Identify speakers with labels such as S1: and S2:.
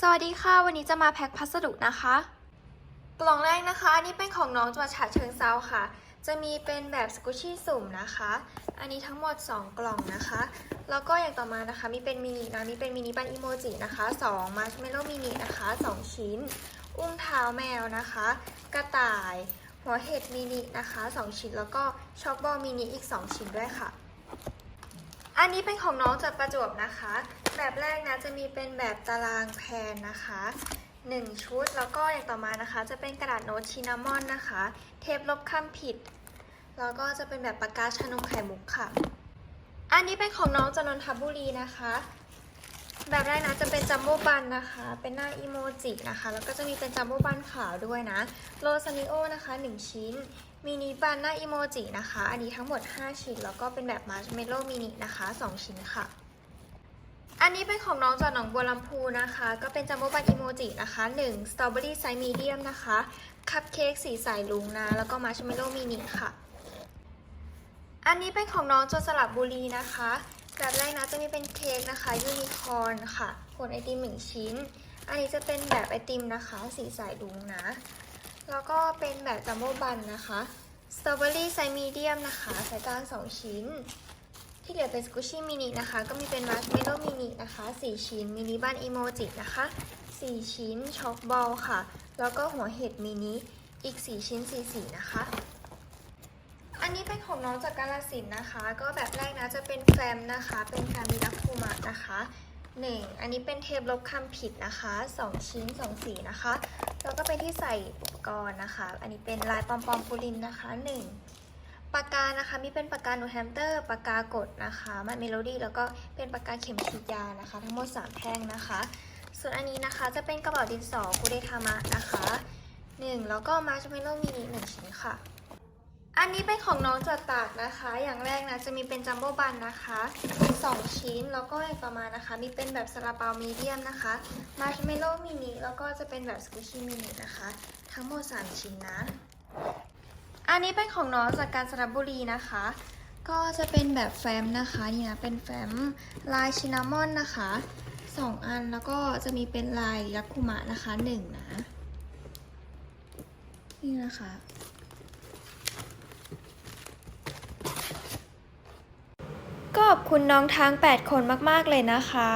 S1: สวัสดีค่ะ วันนี้จะมาแพ็คพัสดุนะคะ กล่องแรกนะคะอันนี้เป็นของน้องจังหวัดฉะเชิงเซาค่ะ จะมีเป็นแบบสกุชชี่สุ่มนะคะ อันนี้ทั้งหมด 2 กล่องนะคะ แล้วก็อย่างต่อมานะคะ มีเป็นมินินะ มีเป็นมินิบันอีโมจินะคะ2มาร์ชเมลโล่มินินะคะ 2 ชิ้น อุ้งเท้าแมวนะคะ กระต่าย หัวเห็ดมินินะคะ 2 ชิ้น แล้วก็ช็อกบอลมินิอีก 2 ชิ้นด้วยค่ะ อันนี้เป็นของน้องจากประจวบนะคะ แบบแรกนะจะมีเป็นแบบตารางแพนนะคะ 1 ชุดแล้วก็อย่างต่อมานะคะ จะเป็นกระดาษโน้ตชินามอนนะคะ เทปลบคำผิด แล้วก็จะเป็นแบบปากกาชนมไข่มุกค่ะ อันนี้เป็นของน้องจนนทบุรีนะคะ แบบแรกนะจะเป็นจัมโบ้บันนะคะ เป็นหน้าอีโมจินะคะ แล้วก็จะมีเป็นจัมโบ้บันขาวด้วยนะโรซานิโอนะคะ 1 ชิ้น มินิบันหน้าอีโมจินะคะ อันนี้ทั้งหมด 5 ชิ้น แล้วก็เป็นแบบมาร์ชเมลโล่มินินะคะ 2 ชิ้นค่ะ อันนี้เป็นของน้องจากหนองบัวลำพูนะคะ ก็เป็นจัมโบ้บันอีโมจินะคะ1สตรอเบอรี่ไซส์มีเดียมนะคะ คัพเค้กสีสายลุงนะ แล้วก็มาร์ชเมลโล่มินิค่ะ อันนี้เป็นของน้องจนสลับบุรีนะคะแบบแรกนะจะมีเป็นเค้กนะคะยูนิคอร์นค่ะผลไอติมหนึ่งชิ้น อันนี้จะเป็นแบบไอติมนะคะ สีสายลุงนะ แล้วก็เป็นแบบจัมโบ้บันนะคะสตรอเบอรี่ไซส์มีเดียมนะคะไซส์กลาง2 ชิ้น ที่เหลือเป็นสกูชี่มินินะคะ ก็มีเป็นมาร์ชเมลโล่มินินะคะ 4 ชิ้น มินิบันอีโมจินะคะ 4 ชิ้น ช็อกบอลค่ะ แล้วก็หัวเห็ดมินิ อีก 4 ชิ้น 4 สีนะคะ อันนี้เป็นของน้องจากกาลสินนะคะ ก็แบบแรกนะจะเป็นแฟมนะคะ เป็นแฟมมิรักคูมะนะคะ 1 อันนี้เป็นเทปลบคำผิดนะคะ 2 ชิ้น 2 สีนะคะ แล้วก็เป็นที่ใส่อุ กรนะคะ อันนี้เป็นลายปอมปอมปูลินนะคะ1ปากกานะคะมีเป็นปากกาโนแฮมเตอร์ปากกากดนะคะมันเมโลดี้แล้วก็เป็นปากกาเข็มขีดยานะคะ ทั้งหมด 3 แท่งนะคะ ส่วนอันนี้นะคะจะเป็นกระเป๋าดินสอคูเดทามะนะคะ 1 แล้วก็มาร์ชเมลโล่มินิ1ชิ้นค่ะ อันนี้เป็นของน้องจัดตากนะคะ อย่างแรกนะจะมีเป็นจัมโบ้บันนะคะ2ชิ้น แล้วก็อย่างต่อมานะคะ มีเป็นแบบซาลาเปามีเดียมนะคะ มาร์ชเมลโล่มินิ แล้วก็จะเป็นแบบสกูชี่มินินะคะ ทั้งหมด 3 ชิ้นนะ อันนี้เป็นของน้องจากการสระบุรีนะคะ ก็จะเป็นแบบแฟ้มนะคะนี่นะ เป็นแฟ้มลายชินามอนนะคะ 2 อัน แล้วก็จะมีเป็นลายยักคุมะนะคะ 1 นะ นี่นะคะ ก็ขอบคุณน้องทั้ง 8 คนมาก ๆ เลยนะคะ